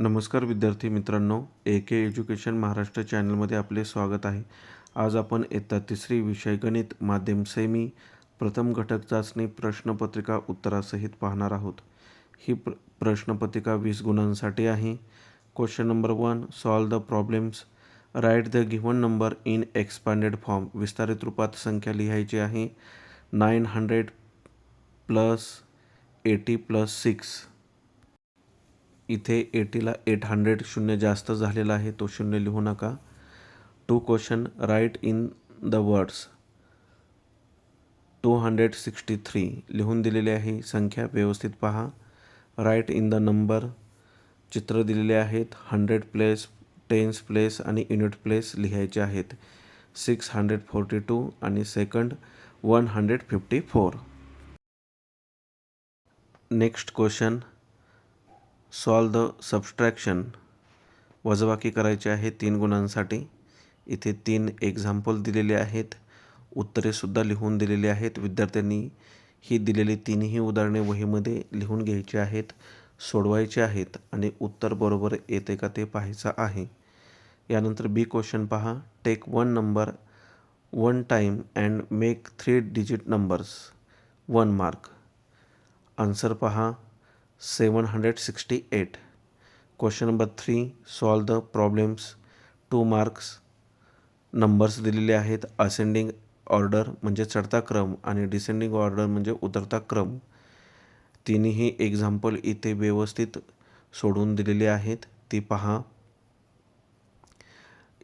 नमस्कार विद्यार्थी मित्रांनो ए के एज्युकेशन महाराष्ट्र चॅनलमध्ये आपले स्वागत आहे. आज आपण इयत्ता तिसरी विषय गणित माध्यम सेमी प्रथम घटक चाचणी प्रश्नपत्रिका उत्तरासहित पाहणार आहोत. ही प्र प्रश्नपत्रिका वीस गुणांसाठी आहे. Question number one solve the problems write the given number in expanded form विस्तारित रूपात संख्या लिहायची आहे. Nine hundred plus eighty plus six इथे एटीला एट हंड्रेड शून्य जास्त झालेला आहे तो शून्य लिहू नका. Two question write in the words. Two hundred sixty three लिहून दिलेली आहे संख्या व्यवस्थित पहा. राईट इन द नंबर चित्र दिलेले आहेत हंड्रेड प्लेस टेन्स प्लेस आणि युनिट प्लेस लिहायचे आहेत. सिक्स हंड्रेड फोर्टी टू आणि second one hundred fifty four. Next question solve the subtraction वजबाकी करायची आहे तीन गुणांसाठी. इथे तीन एक्झाम्पल दिलेले आहेत. उत्तरेसुद्धा लिहून दिलेली आहेत. विद्यार्थ्यांनी ही दिलेली तीनही उदाहरणे वहीमध्ये लिहून घ्यायची आहेत सोडवायचे आहेत आणि उत्तर बरोबर येते का ते पाहायचं आहे. यानंतर बी क्वेश्चन पहा. Take one number one time and make three digit numbers one mark answer पहा. Seven hundred sixty eight. Question number three solve the problems two marks numbers दिलेले आहेत. असेंडिंग ऑर्डर म्हणजे चढता क्रम आणि डिसेंडिंग ऑर्डर म्हणजे उतरता क्रम. तिन्ही एक्झाम्पल इथे व्यवस्थित सोडून दिलेले आहेत. ती पहा.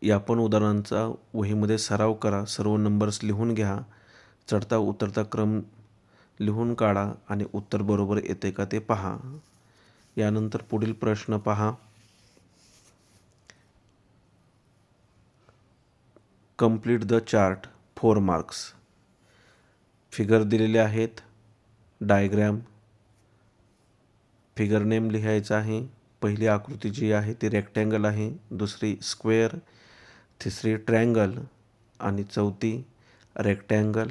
या पण उदाहरणांचा वहीमध्ये सराव करा. सर्व नंबर्स लिहून घ्या. चढता उतरता क्रम लिहून काढा आणि उत्तर बरोबर येते का ते पहा. यानंतर पुढील प्रश्न पहा. Complete the chart four marks figure दिलेले आहेत. डायग्रॅम फिगर नेम लिहायचं आहे. पहिली आकृती जी आहे ती रेक्टँगल आहे. दुसरी स्क्वेअर तिसरी ट्रँगल आणि चौथी रेक्टँगल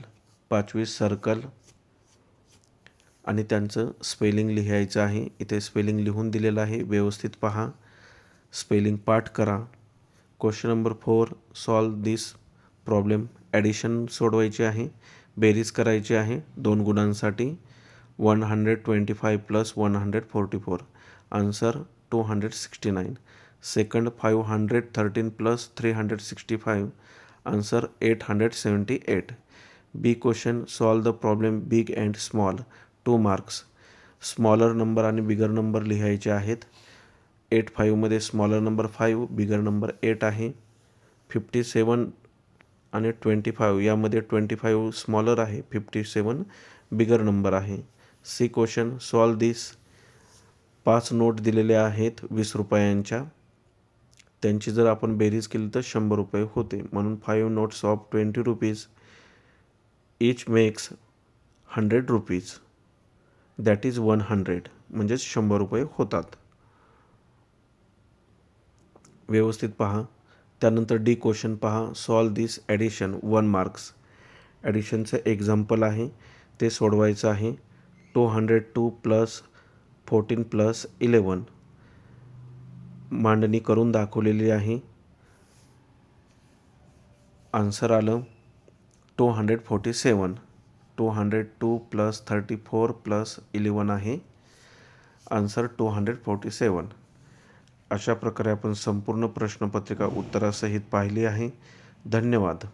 पाचवी सर्कल आणि त्यांचं स्पेलिंग लिहायचं आहे. इथे स्पेलिंग लिहून दिलेलं आहे. व्यवस्थित पहा. स्पेलिंग पाठ करा. Question number four solve this problem addition सोडवायची आहे. बेरीज करायची आहे. दोन गुणांसाठी. One hundred twenty five plus one hundred forty four answer two hundred sixty nine second five hundred thirteen plus three hundred sixty five answer eight hundred seventy eight B question solve the problem big and small two marks smaller number आणि bigger number लिहायचे आहेत. Eight फाईव्हमध्ये smaller number five bigger number eight आहे. Fifty seven आणि twenty five यामध्ये twenty five smaller आहे. Fifty seven bigger number आहे. C question solve this पाच note दिलेले आहेत वीस रुपयांच्या. त्यांची जर आपण बेरीज केली तर शंभर रुपये होते. म्हणून five notes of twenty rupees each makes hundred rupees that is one hundred म्हणजेच शंभर रुपये होतात. व्यवस्थित पहा. त्यानंतर डी क्वेश्चन पहा. Solve this addition one marks ॲडिशनचं example आहे. ते सोडवायचं आहे. Two hundred two plus fourteen plus eleven मांडणी करून दाखवलेली आहे. आन्सर आलं. Two hundred forty seven two hundred two plus thirty four plus eleven आहे. Answer two hundred forty seven अशा प्रकारे आपण संपूर्ण प्रश्नपत्रिका उत्तरासहित पाहिली आहे. धन्यवाद.